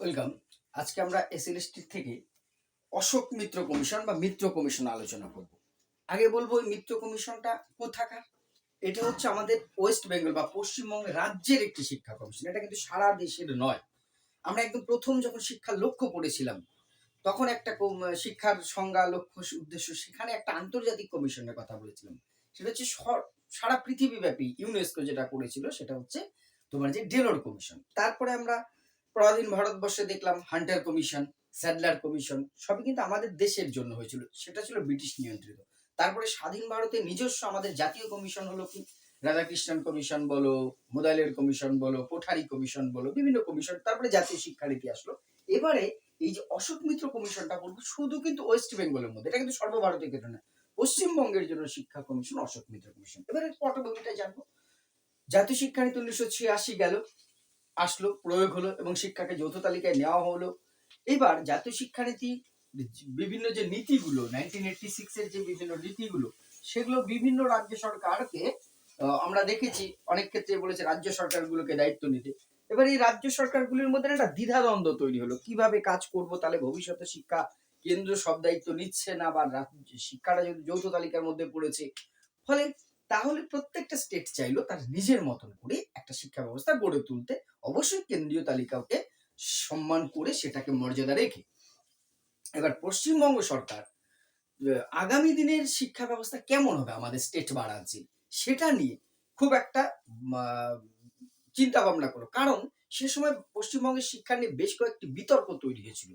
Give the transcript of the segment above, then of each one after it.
Welcome. আজকে আমরা SLST থেকে অশোক মিত্র কমিশন বা মিত্র কমিশন আলোচনা করব। আগে বলব এই মিত্র কমিশনটা কোথাকার? এটা হচ্ছে আমাদের ওয়েস্ট বেঙ্গল বা পশ্চিমবঙ্গ রাজ্যের একটি শিক্ষা কমিশন। এটা কিন্তু সারা দেশের নয়। আমরা একদম প্রথম যখন শিক্ষার লক্ষ্য পড়েছিলাম তখন একটা শিক্ষার সংজ্ঞা, লক্ষ্য, উদ্দেশ্য, সেখানে একটা আন্তর্জাতিক কমিশনের কথা বলেছিলাম। সেটা হচ্ছে সারা পৃথিবীব্যাপী ইউনেস্কো যেটা করেছিল, সেটা হচ্ছে তোমার যে ডেলোর কমিশন। তারপরে আমরা পরাধীন ভারতবর্ষে দেখলাম হান্টার কমিশন, স্যাডলার কমিশন, সবই কিন্তু আমাদের দেশের জন্য হয়েছিল। সেটা ছিল ব্রিটিশ নিয়ন্ত্রিত। তারপরে স্বাধীন ভারতে নিজস্ব আমাদের জাতীয় কমিশন হলো কি? রাধাকৃষ্ণন কমিশন বলো মোদাইলের কমিশন বলো, কোঠারি কমিশন বলো, বিভিন্ন কমিশন, তারপরে জাতীয় শিক্ষানীতি আসলো এবারে এই যে অশোক মিত্র কমিশনটা বলব, শুধু কিন্তু ওয়েস্ট বেঙ্গলের মধ্যে, এটা কিন্তু সর্বভারতীয় ক্ষেত্রে না। পশ্চিমবঙ্গের জন্য শিক্ষা কমিশন, অশোক মিত্র কমিশন। এবারে পটভূমিটা জানব। জাতীয় শিক্ষানীতি উনিশশো ছিয়াশি গেল। আসলো, প্রয়োগ হলো এবং শিক্ষাকে যৌথ তালিকায় নেওয়া হলো। এবার জাতীয় শিক্ষানীতি, বিভিন্ন যে নীতিগুলো নাইনটিন এইটটি সিক্স এর যে বিভিন্ন নীতিগুলো, সেগুলো বিভিন্ন রাজ্য সরকারকে আমরা দেখেছি, অনেক ক্ষেত্রে বলেছে রাজ্য সরকারগুলোকে দায়িত্ব নিতে। এবার এই রাজ্য সরকারগুলির মধ্যে একটা দ্বিধাদ্বন্দ্ব তৈরি হলো। কীভাবে কাজ করব? তাহলে ভবিষ্যতে শিক্ষা কেন্দ্র সব দায়িত্ব নিচ্ছে না বা শিক্ষাটা যদি যৌথ তালিকার মধ্যে পড়েছে। ফলে তাহলে প্রত্যেকটা স্টেট চাইলো তার নিজের মতন করে একটা শিক্ষা ব্যবস্থা গড়ে তুলতে অবশ্যই কেন্দ্রীয় তালিকাকে সম্মান করে সেটাকে মর্যাদা রেখে। এবার পশ্চিমবঙ্গ সরকার আগামী দিনের শিক্ষা ব্যবস্থা কেমন হবে আমাদের স্টেট বা রাজ্যে? সেটা নিয়ে খুব একটা চিন্তা ভাবনা করল কারণ সে সময় পশ্চিমবঙ্গের শিক্ষা নিয়ে বেশ কয়েকটি বিতর্ক তৈরি হয়েছিল।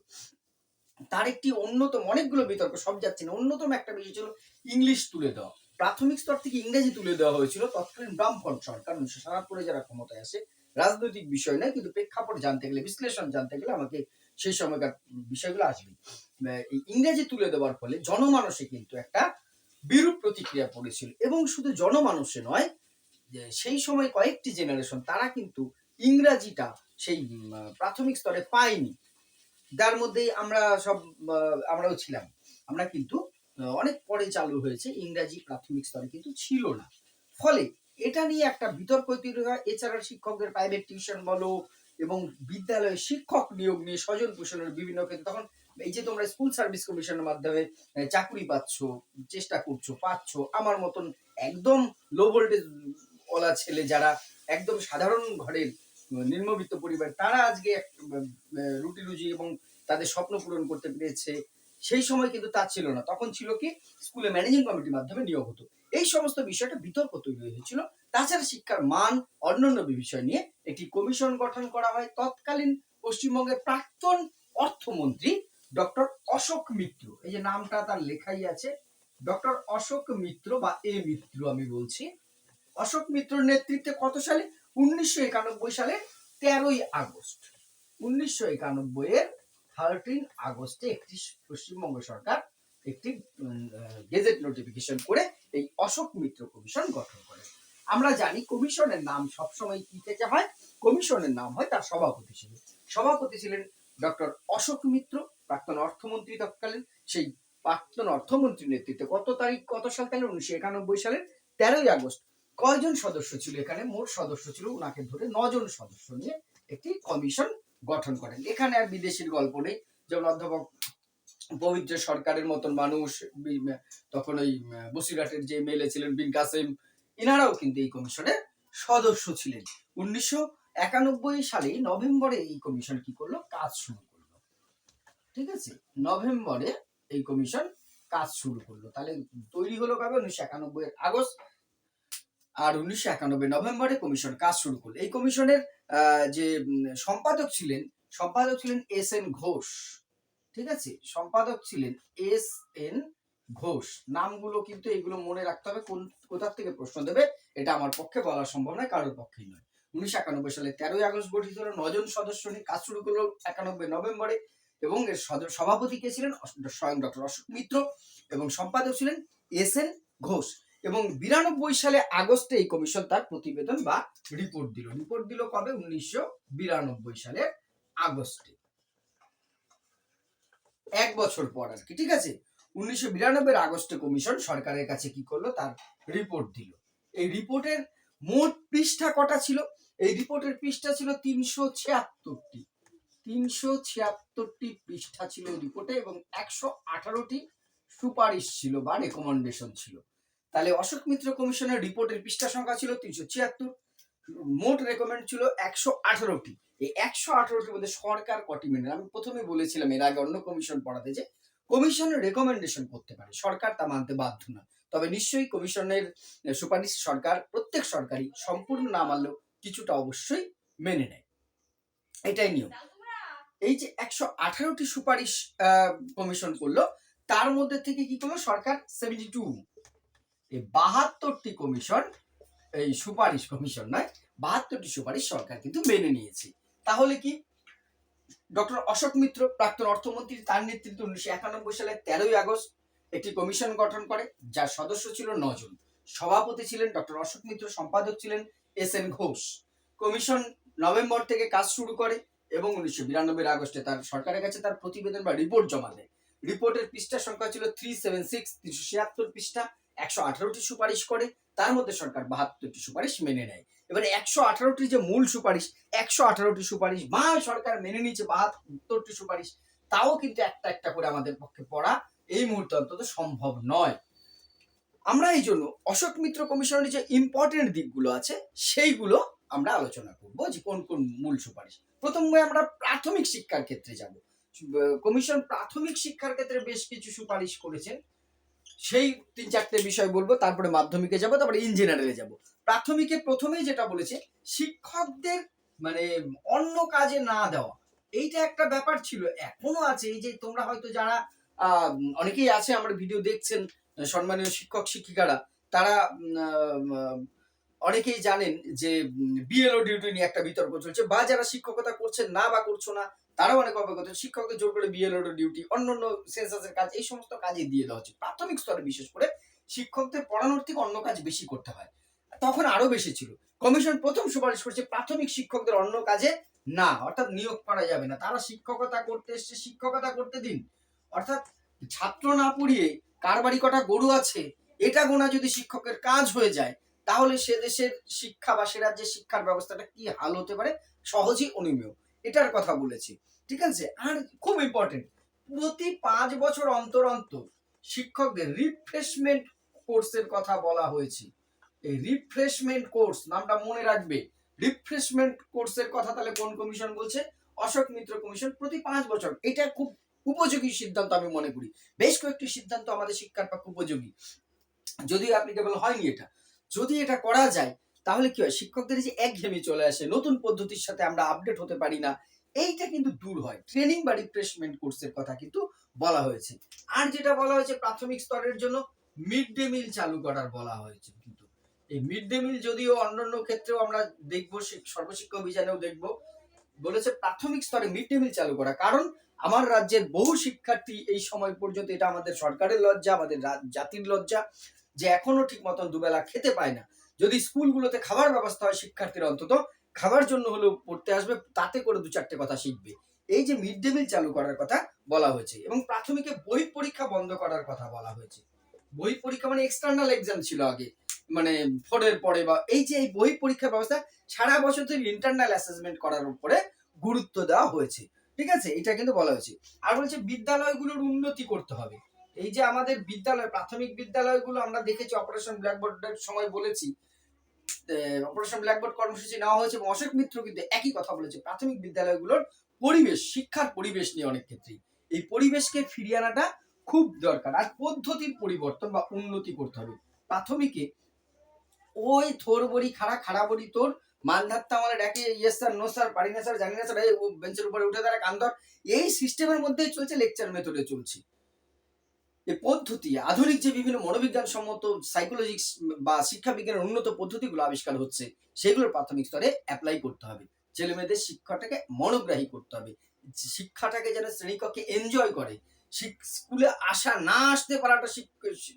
তার একটি অন্যতম, অনেকগুলো বিতর্ক, সব যাচ্ছে না। অন্যতম একটা বিষয় ছিল ইংলিশ তুলে দেওয়া। প্রাথমিক স্তর থেকে ইংরেজি তুলে দেওয়া হয়েছিল তৎকালীন বামফ্রন্ট সরকার, উনিশশো সাতাত্তরে যারা ক্ষমতায় আসে, রাজনৈতিক বিষয় নয়, কিন্তু প্রেক্ষাপট জানতে গেলে, বিশ্লেষণ জানতে গেলে আমাকে সেই সময়কার বিষয়গুলো আসবে। ইংরেজি তুলে দেওয়ার ফলে জনমানসে কিন্তু একটা বিরূপ প্রতিক্রিয়া পড়েছিল। এবং শুধু জনমানসে নয়, যে সেই সময় কয়েকটি জেনারেশন, তারা কিন্তু ইংরাজিটা সেই প্রাথমিক স্তরে পায়নি। যার মধ্যে আমরা সব আমরাও ছিলাম। আমরা কিন্তু অনেক পরে চালু হয়েছে, ইংরাজি প্রাথমিক স্তরে কিন্তু ছিল না। ফলে এটা নিয়ে একটা বিতর্ক তৈরি হয়। এছাড়া শিক্ষকদের প্রাইভেট টিউশন বলো এবং বিদ্যালয়ে শিক্ষক নিয়োগ নিয়ে স্বজন পোষণের বিভিন্ন ক্ষেত্রে তখন এই যে তোমরা স্কুল সার্ভিস কমিশনের মাধ্যমে চাকরি পাচ্ছ, চেষ্টা করছ, পাচ্ছ, আমার মতন একদম লো ভোল্টেজ ওলা ছেলে যারা একদম সাধারণ ঘরের নিম্নবিত্ত পরিবার, তারা আজকে রুটি রুজি এবং তাদের স্বপ্ন পূরণ করতে পেরেছে। সেই সময় কিন্তু তা ছিল না। তখন ছিল কি? স্কুলে ম্যানেজিং কমিটির মাধ্যমে নিয়োগ হতো। এই সমস্ত বিষয়টা বিতর্ক তৈরি হয়েছিল। তাছাড়া শিক্ষার মান অন্যান্য বিষয় নিয়ে একটি কমিশন গঠন করা হয়। তৎকালীন পশ্চিমবঙ্গের প্রাক্তন অর্থমন্ত্রী ডক্টর অশোক মিত্র। এই যে নামটা তার লেখাই আছে, ডক্টর অশোক মিত্র বা এ মিত্র আমি বলছি। অশোক মিত্রর নেতৃত্বে কত সালে? উনিশশো একানব্বই সালে তেরোই আগস্ট। উনিশশো একানব্বই এর থার্টিন আগস্টে একটি পশ্চিমবঙ্গ সরকার একটি গেজেট নোটিফিকেশন করে এই অশোক মিত্র কমিশন গঠন করে। আমরা জানি কমিশনের নাম সবসময় কি থেকে হয়? কমিশনের নাম হয় তার সভাপতি ছিলেন। সভাপতি ছিলেন ডক্টর অশোক মিত্র, প্রাক্তন অর্থমন্ত্রী তৎকালীন, সেই প্রাক্তন অর্থমন্ত্রীর নেতৃত্বে কত তারিখ, কত সাল? তাহলে উনিশশো একানব্বই সালের তেরোই আগস্ট। কয়জন সদস্য ছিল এখানে? মোট সদস্য ছিল ওনাকে ধরে নজন সদস্য নিয়ে একটি কমিশন গঠন করেন। এখানে আর বিদেশির গল্প নেই। যেমন অধ্যাপক পবিত্র সরকারের মতন মানুষ তখন ওই বসিরহাটের যে মেলে ছিলেন বিন কাসেম, ইনারাও কিন্তু এই কমিশনের সদস্য ছিলেন। উনিশশো একানব্বই সালে নভেম্বরে এই কমিশন কি করল? কাজ শুরু করল। ঠিক আছে? নভেম্বরে এই কমিশন কাজ শুরু করল। তাহলে তৈরি হলো কবে? উনিশশো একানব্বই আগস্ট। আর উনিশশো একানব্বই নভেম্বরে কমিশন কাজ শুরু করল। এই কমিশনের যে সম্পাদক ছিলেন সম্পাদক ছিলেন এস এন ঘোষ। ঠিক আছে? সম্পাদক ছিলেন এস এন ঘোষ। নামগুলো কিন্তু এগুলো মনে রাখতে হবে, কোন, কোথার থেকে প্রশ্ন দেবে, এটা আমার পক্ষে বলা সম্ভব নয়, কারোর পক্ষেই নয়। উনিশশো একানব্বই সালে তেরোই আগস্ট গঠিত হলো নজন সদস্য নিয়ে কাজ শুরু করল একানব্বই নভেম্বরে। এবং এর সভাপতি কে ছিলেন? স্বয়ং ডক্টর অশোক মিত্র। এবং সম্পাদক ছিলেন এস এন ঘোষ। এবং বিরানব্বই সালে আগস্টে এই কমিশন তার প্রতিবেদন বা রিপোর্ট দিল। রিপোর্ট দিল কবে? উনিশশো সালের আগস্টে। এক বছর পর আর কি ঠিক আছে? উনিশশো বিরানব্বই আগস্টে কমিশন সরকারের কাছে কি করল? তার রিপোর্ট দিল। এই রিপোর্টের মোট পৃষ্ঠা কটা ছিল? এই রিপোর্টের পৃষ্ঠা ছিল তিনশো ছিয়াত্তরটি। তিনশো ছিয়াত্তরটি পৃষ্ঠা ছিল রিপোর্টে এবং একশো আঠারোটি সুপারিশ ছিল বা রেকমেন্ডেশন ছিল। তাহলে অশোক মিত্র কমিশনের রিপোর্টের পৃষ্ঠা সংখ্যা ছিল তিনশো ছিয়াত্তর। মোট রেকমেন্ড ছিল একশো আঠারোটি। এই একশো আঠারোটির মধ্যে সরকার কটি মেনে? আমি প্রথমে বলেছিলাম এর আগে অন্য কমিশন পড়াতে যে কমিশনের রেকমেন্ডেশন করতে পারে। সরকার তা মানতে বাধ্য না। তবে নিশ্চয়ই কমিশনের সুপারিশ সরকার, প্রত্যেক সরকারই সম্পূর্ণ না মানলেও কিছুটা অবশ্যই মেনে নেয়। এটাই নিয়ম। এই যে একশো আঠারোটি সুপারিশ কমিশন করল, তার মধ্যে থেকে কি করল সরকার? সেভেন্টি টু এই বাহাত্তরটি কমিশন, এই সুপারিশ কমিশন নয়, বাহাত্তরটি সুপারিশ সরকার কিন্তু মেনে নিয়েছে। তাহলে কি? ডক্টর অশোক মিত্র, প্রাক্তন অর্থমন্ত্রী, তার নেতৃত্বে উনিশশো একানব্বই সালের তেরোই আগস্ট একটি কমিশন গঠন করে, যার সদস্য ছিল নজন। সভাপতি ছিলেন ডক্টর অশোক মিত্র, সম্পাদক ছিলেন S N Ghosh. Commission November থেকে কাজ শুরু করে এবং উনিশশো বিরানব্বই আগস্টে তার সরকারের কাছে তার প্রতিবেদন বা রিপোর্ট জমা দেয়। রিপোর্টের পৃষ্ঠা সংখ্যা ছিল থ্রি সেভেন সিক্স তিনশো ছিয়াত্তর পৃষ্ঠা। একশো আঠারোটি সুপারিশ করে, তার মধ্যে সরকার বাহাত্তরটি সুপারিশ মেনে নেয়। এবারে একশো আঠারোটি যে মূল সুপারিশ, একশো আঠারোটি সুপারিশ বা সরকার মেনে নিয়েছে বাহাত্তরটি সুপারিশ, তাও কিন্তু একটা একটা করে আমাদের পক্ষে পড়া এই মুহূর্তে অন্তত সম্ভব নয়। আমরা এই জন্য অশোক মিত্র কমিশনের যে ইম্পর্টেন্ট দিকগুলো আছে, সেইগুলো আমরা আলোচনা করব যে কোন কোন মূল সুপারিশ। প্রথমে আমরা প্রাথমিক শিক্ষার ক্ষেত্রে যাব। কমিশন প্রাথমিক শিক্ষার ক্ষেত্রে বেশ কিছু সুপারিশ করেছেন। সেই তিন চারটে বিষয় বলব, তারপরে মাধ্যমিকে যাব, তারপরে ইঞ্জিনিয়ারিংয়ে যাব। প্রাথমিকে প্রথমেই যেটা বলেছে, শিক্ষকদের মানে অন্য কাজে না দেওয়া। এইটা একটা ব্যাপার ছিল, এখনও আছে। এই যে তোমরা হয়তো যারা অনেকেই আছে, আমার ভিডিও দেখছেন, সম্মানীয় শিক্ষক শিক্ষিকারা তারা অনেকেই জানেন যে বিএলও ডিউটি নিয়ে একটা বিতর্ক চলছে। বা যারা শিক্ষকতা করছেন না বা করছ না, তারাও অনেক অবগত। শিক্ষকদের জোর করে বিএলও ডিউটি অন্য অন্য সেন্সাসের কাজ, এই সমস্ত কাজে দিয়ে দেওয়া হচ্ছে। প্রাথমিক স্তরে বিশেষ করে শিক্ষকদের পড়ানোর থেকে অন্য কাজ বেশি করতে হয়। তখন আরও বেশি ছিল। কমিশন প্রথম সুপারিশ করছে প্রাথমিক শিক্ষকদের অন্য কাজে না, অর্থাৎ নিয়োগ করা যাবে না। তারা শিক্ষকতা করতে এসছে, শিক্ষকতা করতে দিন। অর্থাৎ ছাত্র না পড়িয়ে কার বাড়ি কটা গরু আছে, এটা গোনা যদি শিক্ষকের কাজ হয়ে যায় তাহলে সে দেশের শিক্ষা বা সে রাজ্যের শিক্ষার ব্যবস্থাটা কি হাল হতে পারে? সহজেই অনিমেয় এটার কথা বলেছি। ঠিক আছে? আর খুব ইম্পর্টেন্ট প্রতি পাঁচ বছর অন্তর অন্তর শিক্ষকদের রিফ্রেশমেন্ট কোর্সের কথা বলা হয়েছে। এই রিফ্রেশমেন্ট কোর্স নামটা মনে রাখবে। রিফ্রেশমেন্ট কোর্সের কথা তাহলে কোন কমিশন বলছে? অশোক মিত্র কমিশন প্রতি পাঁচ বছর। এটা খুব উপযোগী সিদ্ধান্ত আমি মনে করি। বেশ কয়েকটি সিদ্ধান্ত আমাদের শিক্ষার পক্ষে উপযোগী। যদিও অ্যাপ্লিকেবল হয়নি এটা। যদি এটা করা যায়, তাহলে কি হয়? শিক্ষকদের যে একঘেয়েমি চলে আসে, নতুন পদ্ধতির সাথে আমরা আপডেট হতে পারি না, এইটা কিন্তু দূর হয়। ট্রেনিং বা রিফ্রেশমেন্ট কোর্সের কথা কিন্তু বলা হয়েছে। আর যেটা বলা হয়েছে প্রাথমিক স্তরের জন্য মিড ডে মিল চালু করার বলা হয়েছে কিন্তু। এই মিড ডে মিল যদিও অন্যান্য ক্ষেত্রেও আমরা দেখব সর্বশিক্ষা অভিযানেও দেখব, বলেছে প্রাথমিক স্তরে মিড ডে মিল চালু করা। কারণ আমার রাজ্যের বহু শিক্ষার্থী এই সময় পর্যন্ত এটা আমাদের সরকারের লজ্জা, আমাদের জাতির লজ্জা। যে এখনও ঠিক মতন দুবেলা খেতে পায় না। যদি স্কুলগুলোতে খাবার ব্যবস্থা হয় শিক্ষার্থীরা অন্তত, খাবার জন্য হলেও পড়তে আসবে, তাতে করে দু চারটে কথা শিখবে। এই যে মিড ডে মিল চালু করার কথা বলা হয়েছে এবং প্রাথমিকে বই পরীক্ষা বন্ধ করার কথা বলা হয়েছে। বই পরীক্ষা মানে এক্সটার্নাল এক্সাম ছিল আগে মানে ফোরের পরে বা এই যে এই বই পরীক্ষা ব্যবস্থা সারা বছর ধরে ইন্টারনাল অ্যাসেসমেন্ট করার উপরে গুরুত্ব দেওয়া হয়েছে। ঠিক আছে? এটা কিন্তু বলা হয়েছে। আর বলছে বিদ্যালয়গুলোর উন্নতি করতে হবে। এই যে আমাদের বিদ্যালয়, প্রাথমিক বিদ্যালয়গুলো আমরা দেখেছি অপারেশন ব্ল্যাকবোর্ডের সময় বলেছি। অপারেশন ব্ল্যাকবোর্ড কর্মসূচি নেওয়া হয়েছে এবং অশোক মিত্র কিন্তু একই কথা বলেছে। প্রাথমিক বিদ্যালয়গুলোর পরিবেশ, শিক্ষার পরিবেশ নিয়ে অনেক ক্ষেত্রেই। এই পরিবেশকে ফিরিয়ে আনাটা খুব দরকার। আর পদ্ধতির পরিবর্তন বা উন্নতি করতে হবে। প্রাথমিকে, ওই থোর বড়ি, খাড়া খাড়া বড়ি তোর মানধাত্তা আমাদের ডাকে ইয়েস স্যার, নো স্যার, পারি না স্যার, জানি না স্যার বেঞ্চের উপরে উঠে দাঁড়া, কান এই সিস্টেমের মধ্যেই চলছে লেকচার মেথডে চলছে। এই পদ্ধতি, আধুনিক যে বিভিন্ন মনোবিজ্ঞান সম্মত সাইকোলজিক্স বা শিক্ষা বিজ্ঞানের উন্নত পদ্ধতিগুলো আবিষ্কার হচ্ছে, সেগুলোর প্রাথমিক স্তরে অ্যাপ্লাই করতে হবে। ছেলে মেয়েদের শিক্ষাটাকে মনোগ্রাহী করতে হবে। শিক্ষাটাকে যেন শ্রেণীকক্ষে এনজয় করে। স্কুলে আসা না আসতে পারাটা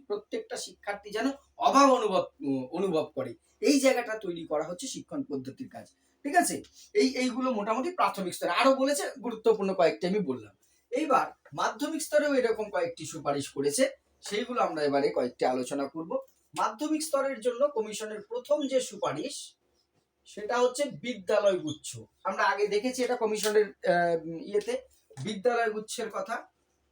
প্রত্যেকটা শিক্ষার্থী যেন অভাব অনুভব অনুভব করে। এই জায়গাটা তৈরি করা হচ্ছে শিক্ষণ পদ্ধতির কাজ। ঠিক আছে? এই, এইগুলো মোটামুটি প্রাথমিক স্তরে। আরও বলেছে, গুরুত্বপূর্ণ কয়েকটি আমি বললাম। এইবার মাধ্যমিক স্তরেও এরকম কয়েকটি সুপারিশ করেছে, সেইগুলো আমরা এবারে কয়েকটি আলোচনা করব। মাধ্যমিক স্তরের জন্য কমিশনের প্রথম যে সুপারিশ, সেটা হচ্ছে বিদ্যালয় গুচ্ছ। আমরা আগে দেখেছি এটা কমিশনের ইয়েতে, বিদ্যালয় গুচ্ছের কথা।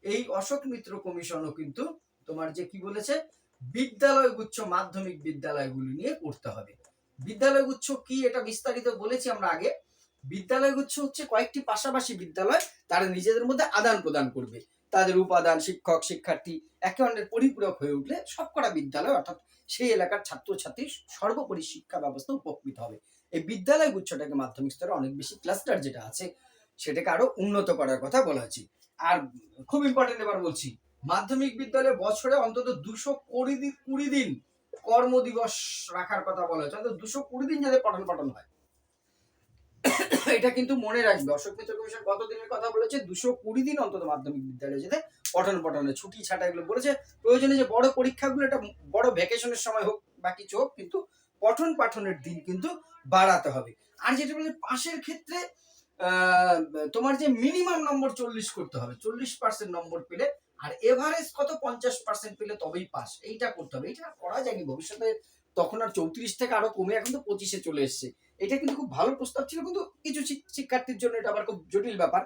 এই অশোক মিত্র কমিশনও কিন্তু তোমার যে কি বলেছে, বিদ্যালয় গুচ্ছ মাধ্যমিক বিদ্যালয়গুলি নিয়ে করতে হবে। বিদ্যালয় গুচ্ছ কি এটা বিস্তারিত বলেছি আমরা আগে। বিদ্যালয় গুচ্ছ হচ্ছে কয়েকটি পাশাপাশি বিদ্যালয়, তারা নিজেদের মধ্যে আদান প্রদান করবে। তাদের উপাদান, শিক্ষক, শিক্ষার্থী একে অন্যের পরিপূরক হয়ে উঠলে সবকটা বিদ্যালয়, অর্থাৎ সেই এলাকার ছাত্রছাত্রী সর্বোপরি শিক্ষা ব্যবস্থা উপকৃত হবে। এই বিদ্যালয় গুচ্ছটাকে মাধ্যমিক স্তরে অনেক বেশি ক্লাস্টার যেটা আছে, সেটাকে আরও উন্নত করার কথা বলা হয়েছে। আর খুব ইম্পর্টেন্ট এবার বলছি, মাধ্যমিক বিদ্যালয়ে বছরে অন্তত দুশো কুড়ি দিন কুড়ি দিন কর্মদিবস রাখার কথা বলা হয়েছে। অন্তত দুশো কুড়ি দিন যাতে পঠন পাঠন হয়। এটা কিন্তু মনে রাখবে। অশোক মিত্র কমিশন কত দিনের কথা বলেছে? দুশো কুড়ি দিন অন্তত মাধ্যমিক বিদ্যালয়ে যেতে পঠন পাঠনে। ছুটি ছাটা এগুলো বলেছে। প্রয়োজনে যে বড় পরীক্ষাগুলো, এটা বড় ভ্যাকেশনের সময় হোক বা কিছু হোক কিন্তু পঠন পাঠনের দিন কিন্তু বাড়াতে হবে। আর যেটা বলে পাশের ক্ষেত্রে তোমার যে মিনিমাম নম্বর চল্লিশ করতে হবে, চল্লিশ পার্সেন্ট নম্বর পেলে, আর এভারেজ কত? পঞ্চাশ পার্সেন্ট পেলে তবেই পাস। এইটা করতে হবে। এইটা করা যায়নি। ভবিষ্যতে তখন আর চৌত্রিশ থেকে আরও কমে এখন তো পঁচিশে চলে এসছে। এটা কিন্তু খুব ভালো প্রস্তাব ছিল, কিন্তু কিছু শিক্ষার্থীর জন্য এটা আবার খুব জটিল ব্যাপার।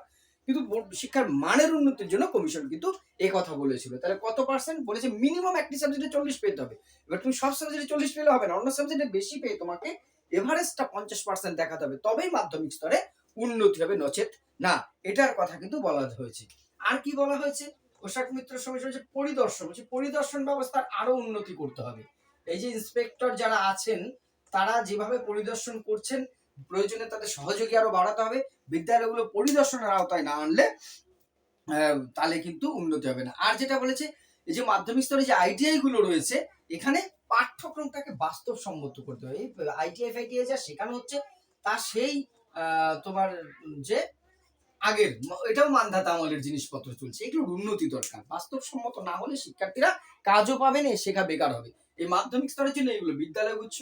কিন্তু শিক্ষার মানের উন্নতির জন্য কমিশন কিন্তু এই কথা বলেছিল। তাহলে কত পার্সেন্ট বলেছে মিনিমাম একটি সাবজেক্টে চল্লিশ পেতে হবে। এবার তুমি সব সাবজেক্টে চল্লিশ পেলে হবে না, অন্য সাবজেক্টে বেশি পেয়ে তোমাকে এভারেজটা পঞ্চাশ পার্সেন্ট দেখাতে হবে। তবেই মাধ্যমিক স্তরে উন্নতি হবে নচেত। না, এটার কথা কিন্তু বলা হয়েছে। আর কি বলা হয়েছে? পোশাক মিত্র সমিতি হচ্ছে পরিদর্শন। হচ্ছে পরিদর্শন ব্যবস্থার আরও উন্নতি করতে হবে। এই যে ইন্সপেক্টর যারা আছেন, তারা যেভাবে পরিদর্শন করছেন, প্রয়োজনে তাদের সহযোগী আরও বাড়াতে হবে। বিদ্যালয়গুলো পরিদর্শনের আওতায় না আনলে তাহলে কিন্তু উন্নতি হবে না। আর যেটা বলেছে, এই যে মাধ্যমিক স্তরে যে আইটিআই গুলো রয়েছে, এখানে পাঠ্যক্রমটাকে বাস্তবসম্মত করতে হবে। এই আইটিআই ফাইটিআই যা শেখানো হচ্ছে, তা সেই তোমার যে আগের এটাও মানধাতা আমলের জিনিসপত্র চলছে। এগুলোর উন্নতি দরকার। বাস্তবসম্মত না হলে শিক্ষার্থীরা কাজও পাবে না শেখা বেকার হবে। এই মাধ্যমিক স্তরের জন্য এগুলো বিদ্যালয় গুচ্ছ।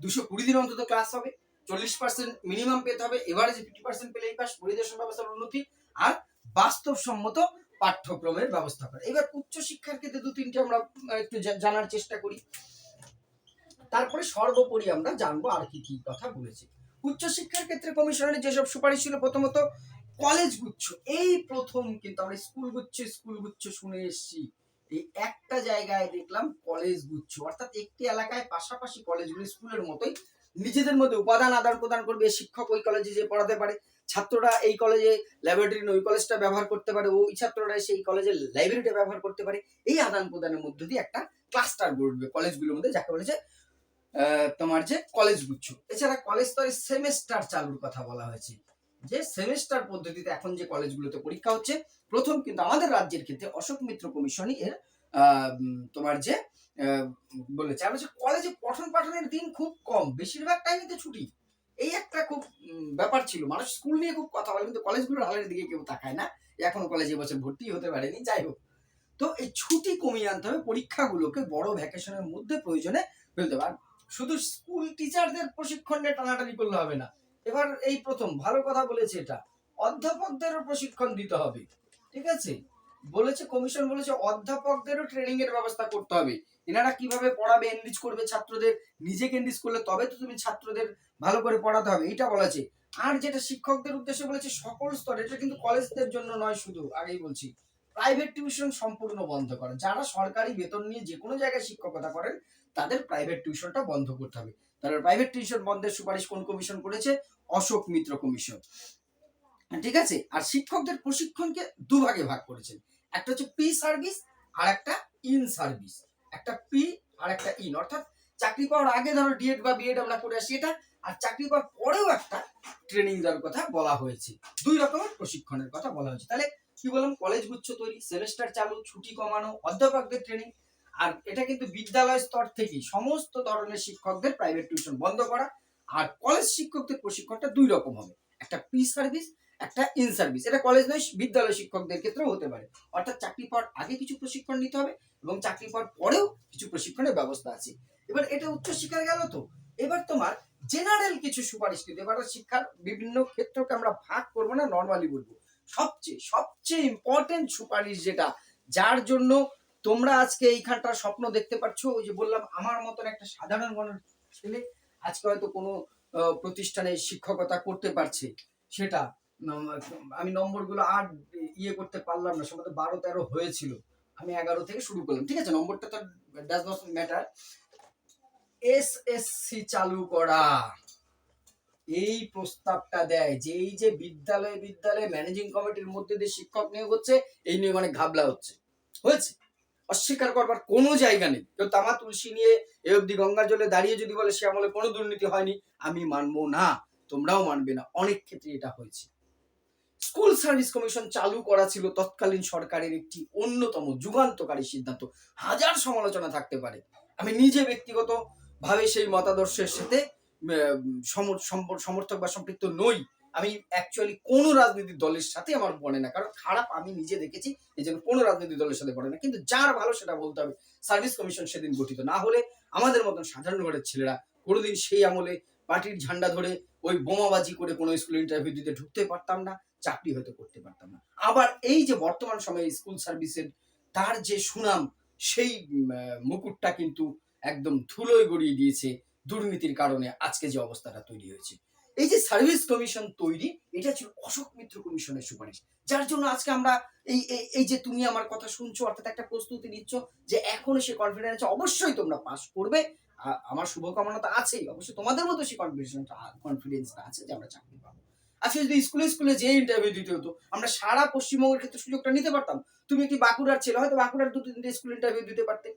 দুশো কুড়ি দিন অন্তত ক্লাস হবে। চল্লিশ পার্সেন্ট মিনিমাম পেতে হবে। এভারেজ ফিফটি পার্সেন্ট পেলে এই পাস পরিদর্শন ব্যবস্থার উন্নতি আর বাস্তবসম্মত পাঠ্যক্রমের ব্যবস্থা করা। এবার উচ্চ শিক্ষার ক্ষেত্রে দু তিনটে আমরা একটু জানার চেষ্টা করি। তারপরে সর্বোপরি আমরা জানব আর কি কি কথা বলেছে। উচ্চশিক্ষার ক্ষেত্রে কমিশনের যেসব সুপারিশ ছিল প্রথমত কলেজ গুচ্ছ। এই প্রথম কিন্তু আমরা স্কুল গুচ্ছ স্কুল গুচ্ছ শুনে এসেছি। এই একটা জায়গায় দেখলাম কলেজ গুচ্ছ। অর্থাৎ একটি এলাকায় পাশাপাশি কলেজগুলি স্কুলের মতোই। নিজেদের মধ্যে উপাদান আদান প্রদান করবে, শিক্ষক ওই কলেজে যে পড়াতে পারে, ছাত্ররা এই কলেজে ল্যাবরেটরি ওই কলেজটা ব্যবহার করতে পারে ওই ছাত্ররা সেই কলেজের লাইব্রেরিটা ব্যবহার করতে পারে। এই আদান প্রদানের মধ্য দিয়ে একটা ক্লাস্টার গড়বে কলেজগুলোর মধ্যে, যাকে বলেছে তোমার যে কলেজ গুচ্ছ। এছাড়া কলেজ স্তরে সেমেস্টার চালুর কথা বলা হয়েছে। যে সেমেস্টার পদ্ধতিতে এখন যে কলেজগুলোতে পরীক্ষা হচ্ছে, প্রথম কিন্তু আমাদের রাজ্যের ক্ষেত্রে অশোক মিত্র কমিশনই এর তোমার যে বলেছে। আর হচ্ছে কলেজে পঠন পাঠনের দিন খুব কম, বেশিরভাগ টাইমে তো ছুটি। এই একটা খুব ব্যাপার ছিল। মানুষ স্কুল নিয়ে খুব কথা বলে, কিন্তু কলেজগুলোর হালের দিকে কেউ তাকায় না। এখনও কলেজে বছর ভর্তি হতে পারেনি, যাই হোক। তো এই ছুটি কমিয়ে আনতে হবে, পরীক্ষাগুলোকে বড় ভ্যাকেশনের মধ্যে প্রয়োজনে ফেলতে হবে। শুধু স্কুল টিচারদের প্রশিক্ষণ নিয়ে টানাটানি করলে হবে না। এবার এই প্রথম, ভালো কথা বলেছে এটা। অধ্যাপকদেরও প্রশিক্ষণ দিতে হবে, ঠিক আছে? বলেছে, কমিশন বলেছে, অধ্যাপকদেরও ট্রেনিং এর ব্যবস্থা করতে হবে। এনারা কীভাবে পড়াবে এনরিচ করবে ছাত্রদের? নিজেকে এনরিচ করলে তবে তো তুমি ছাত্রদের ভালো করে পড়াতে হবে এটা বলেছে। আর যেটা শিক্ষকদের উদ্দেশ্যে বলেছে, সকল স্তরে, এটা কিন্তু কলেজদের জন্য নয় শুধু, আগেই বলছি। প্রাইভেট টিউশন সম্পূর্ণ বন্ধ করা। যারা সরকারি বেতন নিয়ে যে কোনো জায়গায় শিক্ষকতা করেন, তাদের প্রাইভেট টিউশনটা বন্ধ করতে হবে। তাহলে প্রাইভেট টিউশন বন্ধের সুপারিশ কোন কমিশন করেছে? অশোক মিত্র কমিশন ঠিক আছে? আর শিক্ষকদের প্রশিক্ষণকে দুভাগে ভাগ করেছেন। একটা হচ্ছে পি সার্ভিস আর একটা ইন সার্ভিস একটা পি আর একটা ইন অর্থাৎ চাকরি পাওয়ার আগে ধরো ডিএড বা বিএড আমরা করে আসি এটা, আর চাকরি পাওয়ার পরেও একটা ট্রেনিং দেওয়ার কথা বলা হয়েছে। দুই রকমের প্রশিক্ষণের কথা বলা হয়েছে। তাহলে কি বললাম? কলেজ গুচ্ছ তৈরি সেমেস্টার চালু, ছুটি কমানো, অধ্যাপকদের ট্রেনিং আর এটা কিন্তু বিদ্যালয় স্তর থেকে সমস্ত ধরনের শিক্ষকদের প্রাইভেট টিউশন বন্ধ করা আর কলেজ শিক্ষকদের প্রশিক্ষণটা দুই রকম হবে। একটা প্রি সার্ভিস একটা ইন সার্ভিস এটা কলেজ নয়, বিদ্যালয় শিক্ষকদের ক্ষেত্রেও হতে পারে। অর্থাৎ চাকরি পাওয়ার আগে কিছু প্রশিক্ষণ নিতে হবে এবং চাকরি পাওয়ার পরেও কিছু প্রশিক্ষণের ব্যবস্থা আছে। এবার এটা উচ্চশিক্ষায় গেল তো। এবার তোমার জেনারেল কিছু সুপারিশ কিন্তু এবার শিক্ষার বিভিন্ন ক্ষেত্রকে আমরা ভাগ করব না নর্মালি বলব। সবচেয়ে সবচেয়ে ইম্পর্টেন্ট সুপারিশ যেটা, যার জন্য তোমরা আজকে এইখানটা স্বপ্ন দেখতে পাচ্ছ ওই যে বললাম, আমার মতন একটা সাধারণ গণের ছেলে আজকে হয়তো কোনো প্রতিষ্ঠানে শিক্ষকতা করতে পারছে। সেটা আমি নম্বরগুলো আর ইয়ে করতে পারলাম না সম্ভবত বারো তেরো হয়েছিল। আমি এগারো থেকে শুরু করলাম, ঠিক আছে? নম্বরটা তো ডাজ নট ম্যাটার এসএসসি চালু করা। এই প্রস্তাবটা দেয় যে, এই যে বিদ্যালয়ে বিদ্যালয়ে ম্যানেজিং কমিটির মধ্যে দিয়ে শিক্ষক নিয়োগ হচ্ছে, এই নিয়ে অনেক ঘাবলা হচ্ছে। হয়েছে? অস্বীকার করবার কোনো জায়গা নেই। কেউ তামা তুলসী নিয়ে এ অব্দি গঙ্গা জলে দাঁড়িয়ে যদি বলে সে আমলে কোনো দুর্নীতি হয়নি, আমি মানবো না, তোমরাও মানবে না। অনেক ক্ষেত্রে এটা হয়েছে। স্কুল সার্ভিস কমিশন চালু করা ছিল তৎকালীন সরকারের একটি অন্যতম যুগান্তকারী সিদ্ধান্ত। হাজার সমালোচনা থাকতে পারে। আমি নিজে ব্যক্তিগত ভাবে সেই মতাদর্শের সাথে সমর্থক বা সম্পৃক্ত নই। আমি অ্যাকচুয়ালি কোনো রাজনৈতিক দলের সাথে আমার পড়ে না। কারণ খারাপ আমি নিজে দেখেছি এই জন্য কোনো রাজনৈতিক দলের সাথে পড়ে না। কিন্তু যার ভালো সেটা বলতে হবে। সার্ভিস কমিশন সেদিন গঠিত। না হলে আমাদের মতন সাধারণ ঘরের ছেলেরা কোনোদিন সেই আমলে পার্টির ঝান্ডা ধরে ওই বোমাবাজি করে কোনো স্কুল ইন্টারভিউ দিতে ঢুকতে পারতাম না, চাকরি হয়তো করতে পারতাম না। আবার এই যে বর্তমান সময়ে স্কুল সার্ভিসের তার যে সুনাম, সেই মুকুটটা কিন্তু একদম ধুলোয় গড়িয়ে দিয়েছে দুর্নীতির কারণে আজকে যে অবস্থাটা তৈরি হয়েছে। এই যে সার্ভিস কমিশন তৈরি, এটা ছিল অশোক মিত্র কমিশনের সুপারিশ। যার জন্য আজকে আমরা এই, এই- যে তুমি আমার কথা শুনছো, অর্থাৎ একটা প্রস্তুতি নিচ্ছ যে এখন সে কনফিডেন্স অবশ্যই তোমরা পাস করবে। আমার শুভকামনা তো আছেই, অবশ্যই তোমাদের মতো সেই কনফিডেন্সটা কনফিডেন্সটা আছে যে আমরা চাকরি পাবো। আজকে যদি স্কুলে স্কুলে যে ইন্টারভিউ দিতে হতো, আমরা সারা পশ্চিমবঙ্গের ক্ষেত্রে সুযোগটা নিতে পারতাম। তুমি একটি বাঁকুড়ার ছেলে, হয়তো বাঁকুড়ার দুটো তিনটে স্কুল ইন্টারভিউ দিতে পারতে।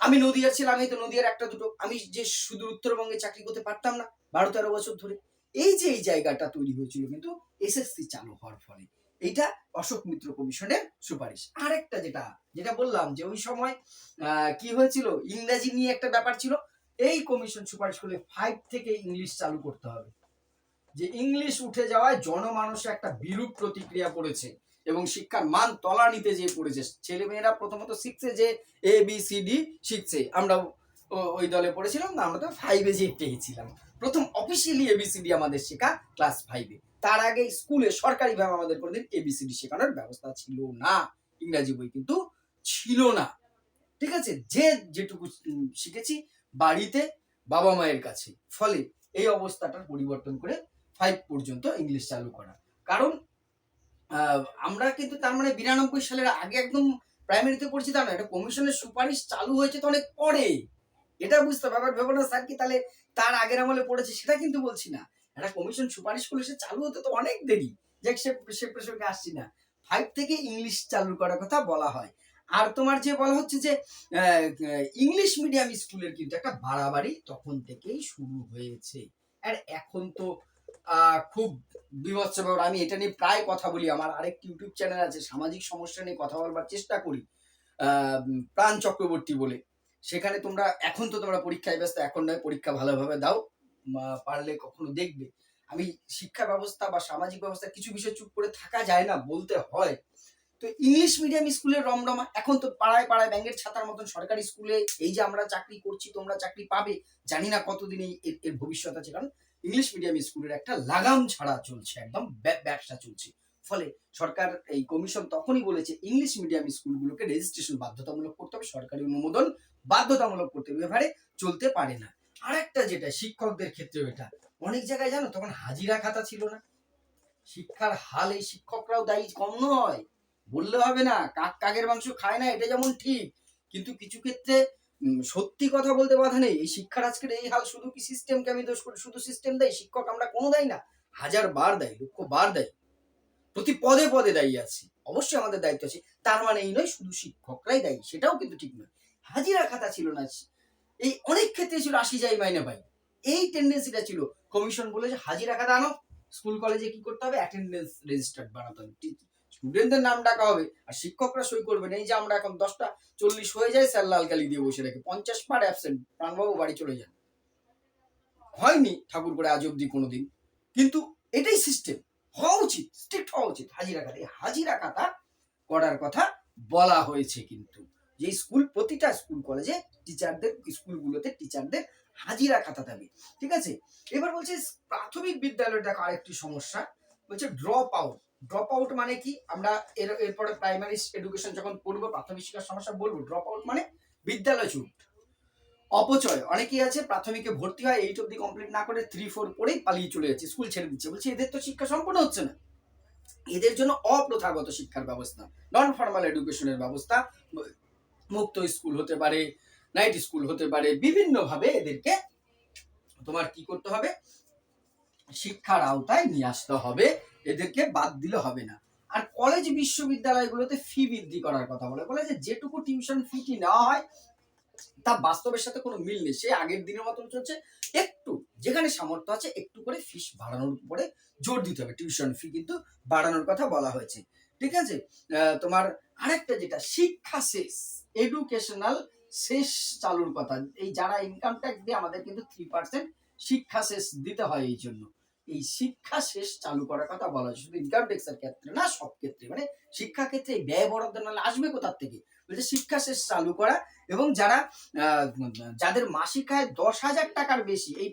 আমি নদিয়ার ছিলাম আমি তো নদিয়ার একটা দুটো, আমি যে শুধু উত্তরবঙ্গে চাকরি করতে পারতাম না, বারো তেরো বছর ধরে। এই যে এই জায়গাটা তৈরি হয়েছিল কিন্তু এসএসসি চালু হওয়ার ফলে। এইটা অশোক মিত্র কমিশনের সুপারিশ। আরেকটা যেটা যেটা বললাম যে ওই সময় কি হয়েছিল? ইংরাজি নিয়ে একটা ব্যাপার ছিল। এই কমিশন সুপারিশ করলে ফাইভ থেকে ইংলিশ চালু করতে হবে। যে ইংলিশ উঠে যাওয়ায় জনমানসে একটা বিরূপ প্রতিক্রিয়া পড়েছে। এবং শিক্ষার মান তলানিতে যে পড়েছে ছেলে মেয়েরা প্রথমত শিখছে যে এ বি সি ডি শিখছে। আমরা ওই দলে পড়েছিলাম না, আমরা তো ফাইভে যে পেয়েছিলাম। প্রথম অফিসিয়ালি এবিসিডি আমাদের শেখা ক্লাস ফাইভে তার আগে স্কুলে সরকারিভাবে আমাদের কোনোদিন এবিসিডি শেখানোর ব্যবস্থা ছিল না। ইংরাজি বই কিন্তু ছিল না। ঠিক আছে? যে যেটুকু শিখেছি বাড়িতে বাবা মায়ের কাছে। ফলে এই অবস্থাটার পরিবর্তন করে ফাইভ পর্যন্ত ইংলিশ চালু করা। কারণ আমরা কিন্তু তার মানে বিরানব্বই সালের আগে একদম প্রাইমারিতে পড়ছি তা না এটা কমিশনের সুপারিশ চালু হয়েছে তো অনেক পরে। এটা বুঝতে হবে। আবার ভেবো না স্যার কি তাহলে তার আগের আমলে পড়েছে সেটা কিন্তু বলছি না। একটা কমিশন সুপারিশ করলে সে চালু হতে তো অনেক দেরি। যাক, সে সে প্রসঙ্গে আসছি না। ফাইভ থেকে ইংলিশ চালু করার কথা বলা হয়। আর তোমার যে বলা হচ্ছে যে ইংলিশ মিডিয়াম স্কুলের কিন্তু একটা বাড়াবাড়ি তখন থেকেই শুরু হয়েছে। আর এখন তো খুব বিভৎস ব্যাপার আমি এটা নিয়ে প্রায় কথা বলি। আমার আরেকটি ইউটিউব চ্যানেল আছে, সামাজিক সমস্যা নিয়ে কথা বলবার চেষ্টা করি প্রাণ চক্রবর্তী বলে। সেখানে তোমরা, এখন তো তোমরা পরীক্ষায় ব্যস্ত, এখন নয়, পরীক্ষা ভালোভাবে দাও পারলে কখনো দেখবে। আমি শিক্ষা ব্যবস্থা বা সামাজিক ব্যবস্থা কিছু বিষয় চুপ করে থাকা যায় না, বলতে হয়। তো ইংলিশ মিডিয়াম স্কুলের রমরমা, এখন তো পাড়ায় পাড়ায় ব্যাঙ্গের ছাতার মতন সরকারি স্কুলে এই যে আমরা চাকরি করছি, তোমরা চাকরি পাবে, জানি না কতদিন এর- এর ভবিষ্যৎ আছে। কারণ ইংলিশ মিডিয়াম স্কুলের একটা লাগাম ছাড়া চলছে, একদম ব্যবসা চলছে। ফলে সরকার এই কমিশন তখনই বলেছে ইংলিশ মিডিয়াম স্কুলগুলোকে রেজিস্ট্রেশন বাধ্যতামূলক করতে হবে, সরকারি অনুমোদন বাধ্যতামূলক করতে হবে। এবারে চলতে পারে না। আরেকটা যেটা, শিক্ষকদের ক্ষেত্রেও এটা। অনেক জায়গায় জানো, তখন হাজিরা খাতা ছিল না। শিক্ষার হাল এই শিক্ষকরাও দায়ী, কম নয়। বললে হবে না কাক কাকের মাংস খায় না, এটা যেমন ঠিক। কিন্তু কিছু ক্ষেত্রে সত্যি কথা বলতে বাধা নেই। এই শিক্ষার আজকের এই হাল শুধু কি সিস্টেমকে আমি দোষ করি? শুধু সিস্টেম দেয়, শিক্ষক আমরা কোনো দেয় না। হাজার বার দেয়, লক্ষ বার দেয়। প্রতি পদে পদে দায়ী আছি। অবশ্যই আমাদের দায়িত্ব আছে। তার মানে এই নয়, শুধু শিক্ষকরাই দায়ী। সেটাও কিন্তু ঠিক নয়। হাজিরা খাতা ছিল না। এই অনেক ক্ষেত্রে ছিল আসি যাই মাইনে পাই। এই টেন্ডেন্সিটা ছিল। কমিশন বলে যে হাজিরা খাতা আনো। স্কুল কলেজে কি করতে হবে? অ্যাটেন্ডেন্স রেজিস্টার্ড বানাতে হবে। স্টুডেন্টদের নাম ডাকা হবে আর শিক্ষকরা সই করবেন। এই যে আমরা এখন দশটা চল্লিশ হয়ে যায়, স্যার লাল কালি দিয়ে বসে রেখে পঞ্চাশ পার অ্যাবসেন্ট প্রাণবাবু বাড়ি চলে যান। হয়নি ঠাকুর করে আজ অব্দি কোনোদিন। কিন্তু এটাই সিস্টেম হওয়া উচিত স্ট্রিক্ট হওয়া উচিত। হাজিরা খাতা, এই হাজিরা খাতা করার কথা বলা হয়েছে কিন্তু। যে স্কুল, প্রতিটা স্কুল কলেজে টিচারদের স্কুলগুলোতে টিচারদের হাজিরা খাতা দেবে ঠিক আছে? এবার বলছে, প্রাথমিক বিদ্যালয়ে দেখো আরেকটি সমস্যা। বলছে ড্রপ আউট ড্রপ আউট মানে কি? আমরা এর, এরপরে প্রাইমারি এডুকেশন যখন পড়ব, প্রাথমিক শিক্ষার সমস্যা বলব ড্রপ আউট মানে বিদ্যালয় ছুট। অপচয় অনেকেই আছে প্রাথমিকে ভর্তি হয় এইট অব্দি কমপ্লিট না করে থ্রি ফোর পড়েই পালিয়ে চলে যাচ্ছে স্কুল ছেড়ে দিচ্ছে। বলছে, এদের তো শিক্ষা সম্পূর্ণ হচ্ছে না। এদের জন্য অপ্রথাগত শিক্ষার ব্যবস্থা। নন ফর্মাল এডুকেশনের ব্যবস্থা, মুক্ত স্কুল হতে পারে নাইট স্কুল হতে পারে, বিভিন্নভাবে এদেরকে তোমার কি করতে হবে? শিক্ষার আওতায় নিয়ে আসতে হবে। এদেরকে বাদ দিলে হবে না। আর কলেজ বিশ্ববিদ্যালয়গুলোতে ফি বৃদ্ধি করার কথা বলে। বলে যে যেটুকু টিউশন ফিটি নেওয়া হয়, তা বাস্তবের সাথে কোনো মিল নেই। সে আগের দিনের মতন চলছে। একটু, যেখানে সামর্থ্য আছে, একটু করে ফিস বাড়ানোর উপরে জোর দিতে হবে। টিউশন ফি কিন্তু বাড়ানোর কথা বলা হয়েছে। ঠিক আছে? তোমার আরেকটা যেটা, শিক্ষা শেষ এডুকেশনাল শেষ চালুর কথা। এই যারা ইনকাম ট্যাক্স দিয়ে আমাদের কিন্তু থ্রি পার্সেন্ট শিক্ষা শেষ দিতে হয় এই জন্য। এই শিক্ষা শেষ চালু করার কথা বলা হয়েছে। শুধু ইনকাম ট্যাক্সের ক্ষেত্রে না, সব ক্ষেত্রে। মানে শিক্ষা ক্ষেত্রে এই ব্যয় বরাদ্দ নাহলে আসবে কোথার থেকে? বলছে শিক্ষা শেষ চালু করা এবং যারা যাদের মাসিক আয় দশ হাজার টাকার বেশি, এই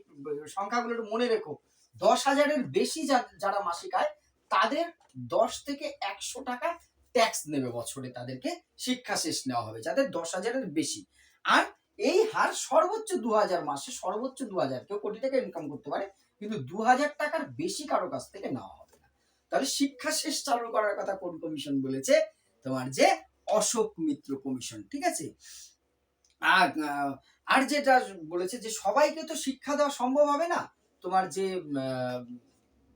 সংখ্যাগুলো মনে রেখো। দশ হাজারের বেশি যারা মাসিক আয় তাদের দশ থেকে একশো টাকা ট্যাক্স নেবে বছরে। তাদেরকে শিক্ষা শেষ নেওয়া হবে, যাদের দশ হাজারের বেশি। আর এই হার সর্বোচ্চ দু হাজার মাসে সর্বোচ্চ দু হাজার। কেউ কোটি টাকা ইনকাম করতে পারে কিন্তু দু হাজার টাকার বেশি কারও কাছ থেকে নেওয়া হবে না। তাহলে শিক্ষা শেষ চালু করার কথা কোন কমিশন বলেছে? তোমার যে অশোক মিত্র কমিশন, ঠিক আছে? আর যেটা বলেছে যে সবাইকে তো শিক্ষা দেওয়া সম্ভব হবে না। তোমার যে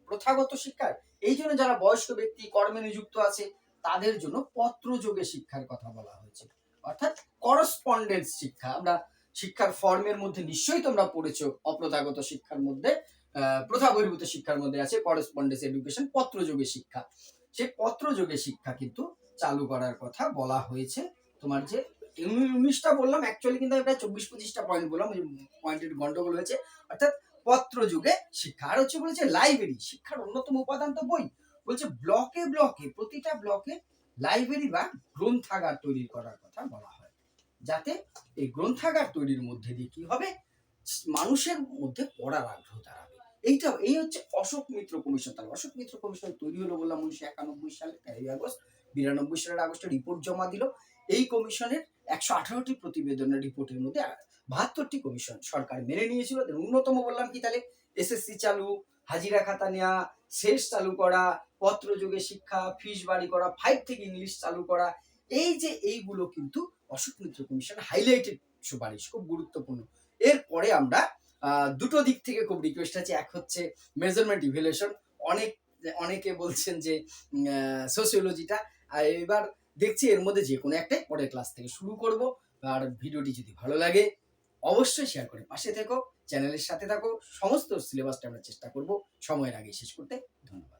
প্রথাগত শিক্ষার, এই জন্য যারা বয়স্ক ব্যক্তি, কর্মে নিযুক্ত আছে, তাদের জন্য পত্রযোগে শিক্ষার কথা বলা হয়েছে। অর্থাৎ করসপন্ডেন্স শিক্ষা। আমরা শিক্ষার ফর্মের মধ্যে নিশ্চয়ই তোমরা পড়েছো অপ্রথাগত শিক্ষার মধ্যে। প্রথা বহির্ভূত শিক্ষার মধ্যে আছে করসপন্ডেন্স এডুকেশন পত্রযোগে শিক্ষা। সেই পত্রযোগে শিক্ষা কিন্তু চালু করার কথা বলা হয়েছে। তোমার যে উনিশটা বললাম অ্যাকচুয়ালি কিন্তু আমি প্রায় চব্বিশ পঁচিশটা পয়েন্ট বললাম পয়েন্টের গন্ডগোল হয়েছে। অর্থাৎ পত্র যুগে শিক্ষা। আর হচ্ছে বলেছে লাইব্রেরি শিক্ষার অন্যতম উপাদান তো বই। বলছে ব্লকে ব্লকে প্রতিটা ব্লকে লাইব্রেরি বা গ্রন্থাগার তৈরি করার কথা বলা হয়। যাতে এই গ্রন্থাগার তৈরির মধ্যে দিয়ে কি হবে? মানুষের মধ্যে পড়ার আগ্রহ দাঁড়াবে। এইটা, এই হচ্ছে অশোক মিত্র কমিশন। তাহলে অশোক মিত্র কমিশন তৈরি হলো বললাম উনিশশো একানব্বই সালে, তেরোই আগস্ট, বিরানব্বই সালের আগস্টে রিপোর্ট জমা দিল। এই কমিশনের একশো আঠারোটি প্রতিবেদনের রিপোর্টের মধ্যে বাহাত্তরটি কমিশন সরকার মেনে নিয়েছিল। অন্যতম বললাম কি তাহলে? এসএসসি চালু, হাজিরা খাতা নেওয়া শেষ চালু করা পত্র যুগে শিক্ষা ফিস বাড়ি করা ফাইভ থেকে ইংলিশ চালু করা। এই যে এইগুলো কিন্তু অশোক মিত্র কমিশন হাইলাইটেড সুপারিশ, খুব গুরুত্বপূর্ণ। এরপরে আমরা দুটো দিক থেকে খুব রিকোয়েস্ট আছে। এক হচ্ছে মেজারমেন্ট ইভ্যালুয়েশন অনেক, অনেকে বলছেন যে সোসিওলজিটা আর এবার দেখছি এর মধ্যে যে কোনো একটাই পরের ক্লাস থেকে শুরু করব। আর ভিডিওটি যদি ভালো লাগে, অবশ্যই শেয়ার করে পাশে থেকো চ্যানেলের সাথে থাকো। সমস্ত সিলেবাসটা আমরা চেষ্টা করব। সময়ের আগে শেষ করতে। ধন্যবাদ।